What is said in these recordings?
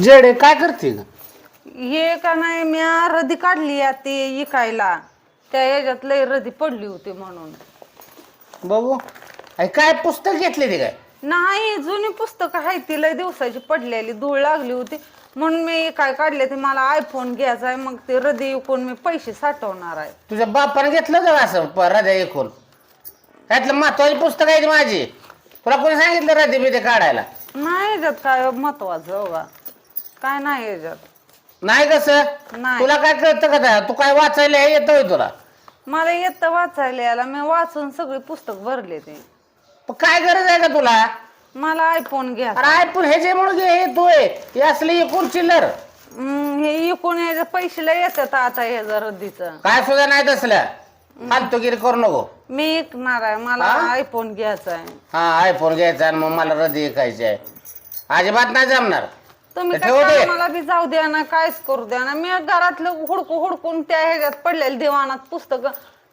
जेडे काय करते ग? हे का नाही मी रदी काढली आहे ते इकायला. त्या याच्यात लय रदी पडली होती म्हणून. बघू. अरे काय पुस्तक घेतले ते काय? नाही जुनी पुस्तकं आहे ती लय दिवसाची पडलेली धूळ लागली होती. म्हणून मी काय काढले ते मला आयफोन घ्यायचा आहे मग ते रदी विकून मी पैसे साठवणार आहे. तुझ्या बापाने घेतलं का असं प- हृदय ऐकून त्यातलं महत्वाची पुस्तक आहे ती माझी. तुला कोणी सांगितलं हृदय बिदे काढायला? नाही याच्यात काय महत्वाचं हो का काय नाही याच्यात. नाही कसं? नाही. तुला काय कळतं का त्या? तू काय वाचायला येतोय तुला? मला येतं वाचायला याला मी वाचून सगळी पुस्तक भरले ते. पण काय गरज आहे का तुला? मला आयफोन घ्या. अरे आयफोन हे जे म्हणून घे हे तू आहे हे असले एकूण चिल्लर. हम्म, हे इकून याच्या पैसे लय येतात आता हे रद्दीचं काय सुद्धा नाही तसल्या फालतूगिरी करू नको. मी ऐकणार आहे. मला आयफोन घ्यायचा आहे. हा आयफोन घ्यायचा आणि मग मला हृदय ऐकायचे आहे. अजिबात नाही जमणार. तुम्ही तर ठेवू दे. काय मला बी जाऊ द्या ना काहीच करू द्या ना मी घरातलं हुडकू हुडकून त्या ह्याच्यात पडलेल्या दिवाणात पुस्तक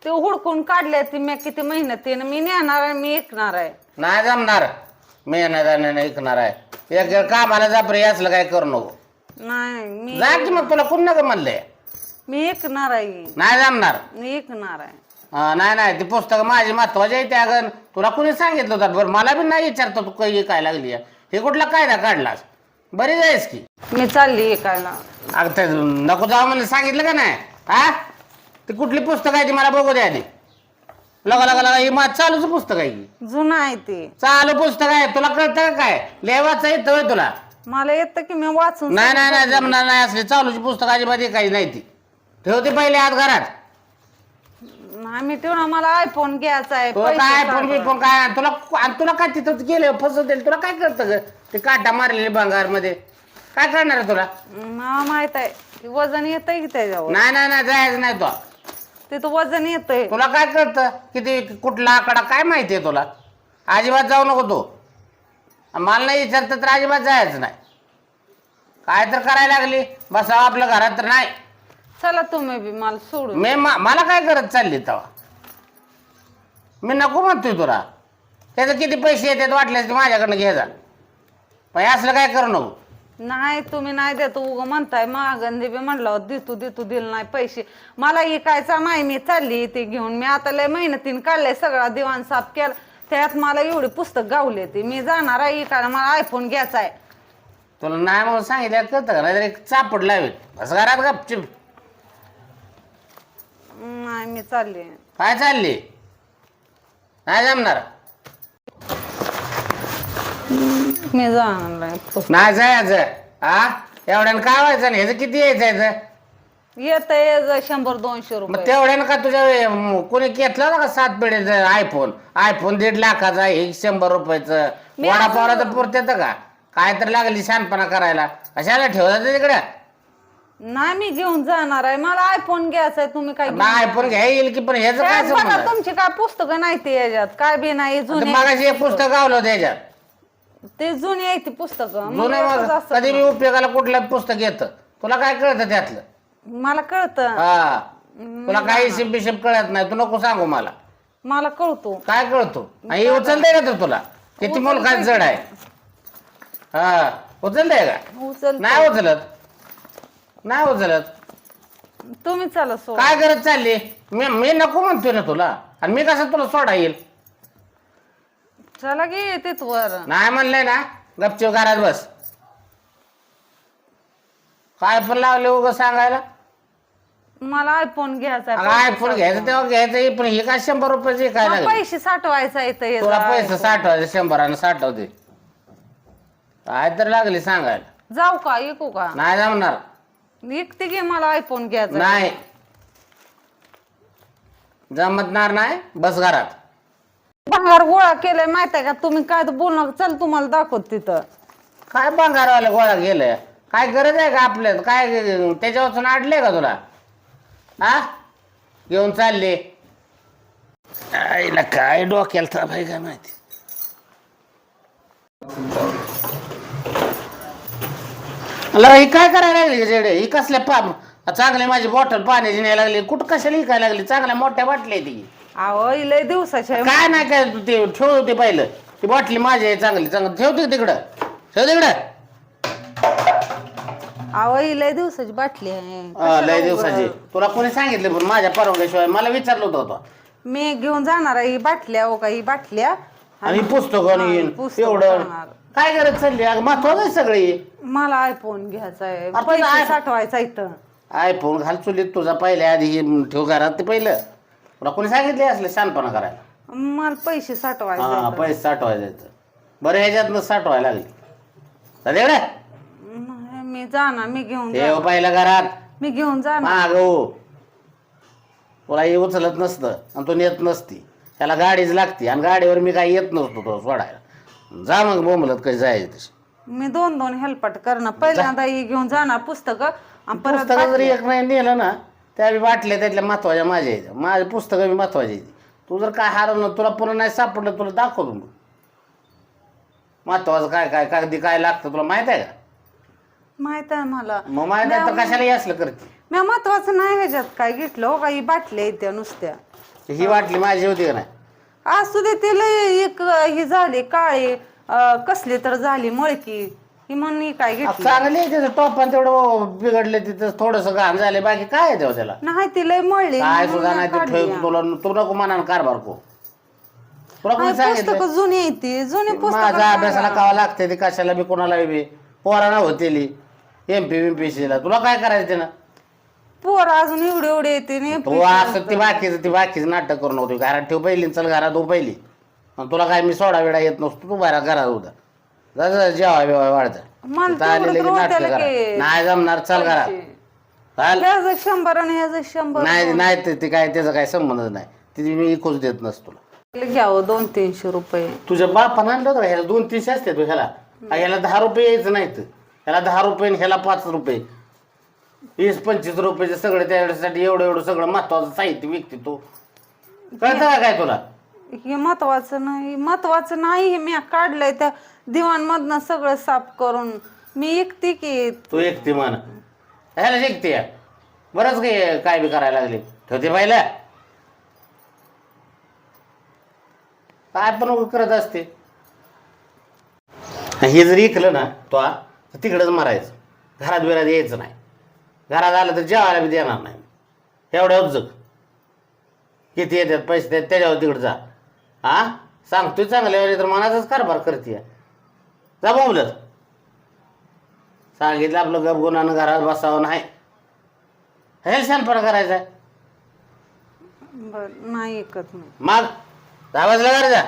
ते हुडकून काढले ती मी किती मेहनतीनं मी नेणार आहे मी ऐकणार आहे. नाही जमणार. मेहनत ऐकणार आहे. एक एक कामाला जा प्रिय असलं काय करू नको. नाही मी जा की मग तुला कोण नका म्हणलंय मी ऐकणार आहे. नाही जमणार. मी ऐकणार आहे. हा, नाही नाही ती पुस्तकं माझी महत्वाची आहे त्या अगं. तुला कुणी सांगितलं होतं? बरं मला बी नाही विचारतो तू काही काय लागली आहे. हे कुठला कायदा काढलास? बरी जायस की. मी चालली ऐकायला. अगं ते नको जाऊ म्हणून सांगितलं का नाही? हा? ती कुठली पुस्तक आहे ती मला बघू द्या आधी. लगा लगा लगा ही माझं चालूच पुस्तक आहे की जुनं आहे ते. चालू पुस्तक आहे तुला कळतं का काय? लेवाचं येतं होय तुला. मला येतं की मी वाचून नाही नाही नाही जमणार नाही असली चालूची पुस्तक अजिबात काही नाही ती. ठेवते पहिले आत घरात. मी तेवढा मला आयफोन घ्यायचा आहे तुला पैसे काय फोन काय? तुला आणि तुला काय तिथं गेले फसवते तुला काय कळतं ग? ते काटा मारलेले भंगारमध्ये काय करणार आहे तुला? मला माहीत आहे. वजन येतंय की त्याच्यावर? नाही नाही नाही जायचं नाही तुला तिथं वजन येतंय. तुला काय कळतं? किती कुठला आकडा काय माहिती आहे तुला? अजिबात जाऊ नको तू. मला नाही विचारतं तर अजिबात जायचं नाही. काय तर करायला लागली? बसावं आपलं घरात तर नाही. चला तुम्ही बी मला सोडून मी म- मला काय करत चालली तेव्हा? मी नको म्हणतोय तुला. त्याचं किती पैसे येतात वाटल्यास ते माझ्याकडनं घे जा. पण हे असलं काय करू नको. नाही तुम्ही नाही देत उग म्हणताय महागंधी बी म्हणलं देतो देतो दिलं नाही पैसे. मला इकायचा नाही मी चालली ते घेऊन. मी आता लय मेहनतीने काढलंय सगळा दिवाण साफ केला. त्यात मला एवढी पुस्तक गावले ते मी जाणार आहे इकायला मला आयफोन घ्यायचा आहे. तुला नाही म्हणून सांगितलं कळतं का? नाहीतर एक चापड लावेल असं घरात गपचिप. नाही मी चालली. काय चालली? नाही जमणार? मी जाणार. नाही. जायचं. हा एवढ्यानं काय व्हायचं नाही ह्याचं किती यायचं याचं? येतंय शंभर दोनशे मग रुपये. तेवढ्यानं का तुझ्या कोणी घेतलं ना का सात पिढीचं आयफोन आयफोन दीड लाखाचा हे शंभर रुपयाचं. मी वडापावला तर पुरत का? काय तर लागली शहाणपणा करायला. कशाला ठेवतात तिकडे? नाही मी घेऊन जाणार आहे. मला आयफोन घ्यायचा आहे तुम्ही काय घेऊन आयफोन घ्या येईल की पण ह्याचं काय त्यात बघा संबंध? तुमची काय पुस्तकं नाही ते याच्यात? काय बी नाही जुने मगाशी एक पुस्तक. गावलं होतं याच्यात. ते जुनी आहे ती पुस्तकं. जुनं. कधी मी उपयोगाला कुठलं पुस्तक येतं तुला काय कळतं त्यातलं? मला कळतं. हा. तुला काही हिशेब बिशेब कळत नाही. तू नको सांगू मला. मला कळतो. काय कळतो? आणि हे उचलते का तर तुला? किती मुलगा जड आहे. हा. उचलते का? उचल नाही उचलत. नाही उचलत तुम्ही चला सो काय करत चालली? मी मी नको म्हणतोय ना तुला. आणि मी कसं तुला सोडा येईल? चला गे तिथवर नाही म्हणलंय ना गपचीप घरात बस. काय पण लावले उगं सांगायला? मला आयफोन घ्यायचा आयफोन घ्यायचं तेव्हा घ्यायचं हे पण हे काय शंभर रुपयाचे काय मग लागले? पैसे साठवायचा इथं तुला. पैसे साठवायचे शंभरानं साठवते. काय तर लागली सांगायला. जाऊ का ऐकू का? नाही जमणार. एकटी घे मला आयफोन घ्यायचा नाही. जमतणार नाही बस घरात. भंगार गोळा केलाय माहीत आहे का? तुम्ही काय तर बोलणार चल तुम्हाला दाखवत तिथं. काय बंगारवाले गोळा गेलं काय गरज आहे का आपल्यात? काय त्याच्यापासून अडले का तुला? हा घेऊन चालले. आईला काय डोक्याला ताप आहे काय माहिती? अला ही काय करायला लागली जेडे? ही कसल्या पा चांगली माझी बॉटल पाण्याची न्यायला लागली. कुठं कशाला ही काय लागली? चांगल्या मोठ्या बाटल्या आहे ती. अहो ही लय दिवसाची आहे. काय नाही काय तू ते ठेव ते पहिलं. ती बाटली माझी आहे चांगली. चांगली. ठेव ते तिकडं. ठेव तिकडं. अहो ही लय दिवसाची बाटली आहे. अं, लय दिवसाची. तुला कोणी सांगितलं पण माझ्या परवानग्याशिवाय मला विचारलं होतं होतं. मी घेऊन जाणार आहे ही बाटल्या हो का? ही बाटल्या आणि पुस्तक आणि पुस्तकं एवढं. काय गरज चालली? अगं महत्वाचं आहे सगळी. मला आयफोन घ्यायचा आहे. आपण पैसे आय- साठवायचा इथं. आयफोन घाल चुलीत. तुझा पहिले आधी हे ठेव घरात ते पहिलं. तुला कोणी सांगितले असले? शानपणा करायला. मला पैसे साठवायचे हा पैसे साठवायला जायचं बरं ह्याच्यातनं साठवायला लागली. नाही, मी जाणार. मी घेऊन जा- ठेव पहिलं घरात. मी घेऊन जाणार. माग हो. तुला हे उचलत नसतं आणि तू नेत नसती. त्याला गाडीच लागती आणि गाडीवर मी काही येत नसतो तो सोडायला. जा मग बोंबलत कधी जायचं तशी. मी दोन दोन हेल्पट करणार पहिल्यांदा ही घेऊन जाणार पुस्तक आणि परत पुस्तकं जरी एक नाही नेलं ना त्या बी बाटल्या त्यातल्या महत्त्वाच्या माझ्या आहेत. माझे पुस्तकं बी महत्वाची आहेत. तू जर काय हरवलं तुला पुन्हा नाही सापडलं तुला दाखवतो मी महत्वाचं काय काय कागदी काय लागतं तुला माहीत आहे का? माहीत आहे मला. मग माहीत आहे तर कशाला हे असलं करते? मी महत्वाचं नाही ह्याच्यात काय घेतलं हो का ही बाटल्या इथे नुसत्या. ही बाटली माझी होती का नाही? असू दे ते लय एक ही झाली काळी अं, कसली तर झाली मळकी. ही म्हणून ही काय अहो, घेतली? चांगली आहे त्याचं टॉपन तेवढं बिघडले तिथं थोडस घाण झाले बाकी काय आहे तेव्हा त्याला नाही ती लय मळली काय सुद्धा नाही ते ठेव आहे. तुला तू नको म्हणा कारभार को तुला कोणी नाही, सांगितलं पुस्तकं जुनी येते जुनी माझ्या पुस्तक अभ्यासाला कावा लागते ते कशाला बी कोणाला बी पोराना होतेली एम पी एम पी ला. तुला काय करायचं त्यानं? पोर अजून एवढे एवढे येते ने तू असं ती बाकीचं ती बाकीचं नाटक करू नको घरात ठेव पहिली चल घरात हो पहिली. आणि तुला काय मी सोडा वेळा येत नसतो तू बाहेर घरात होता. जा जा, जेवाय बिवाय वाढतं. मला तिथं आलेलं की तेवढं नाटकं करा. नाही जमणार चल घरात. चाल. ह्याचं शंभर आणि ह्याचं शंभर नाही नाही ते- ते काय त्याचा काय संबंधच नाही. ती मी इकूच देत नसतो तुला. घ्यावं दोन तीनशे रुपये. तुझ्या बापानं आणलं होतं का? ह्याला दोन तीनशे असते तो ह्याला. आ, ह्याला दहा रुपये यायचं नाहीत. ह्याला दहा रुपये आणि ह्याला पाच रुपये. वीस पंचवीस रुपयाचे सगळं त्यासाठी एवढं एवढं सगळं महत्वाचं साहित्य विकते तू. कळतं का काय तुला? हे महत्वाचं नाही महत्वाचं नाही हे मी काढलंय त्या दिवाणमधनं सगळं साफ करून. मी एकते की. तू एकटी म्हण. ह्याला एकटी आहे बरंच काही काय बी करायला लागले. ठेवते पाहिलं. काय पण करत असते. हे जर ऐकलं ना तो तिकडंच मारायचं. घरात बिरात यायचं नाही. घरात आलं तर जेवायला बी देणार नाही. एवढ्याच जग किती येतात पैसे देतात त्याच्यावर तिकडं जा. हा सांगतोय चांगल्या तर मनाचाच कारभार करते जा बोंबलत. सांगितलं आपलं गपगुणानं घरात बसावं नाही. हे शानपणा करायचा आहे. बर नाही ऐकत मी. मग दहा वाजला घरी जा.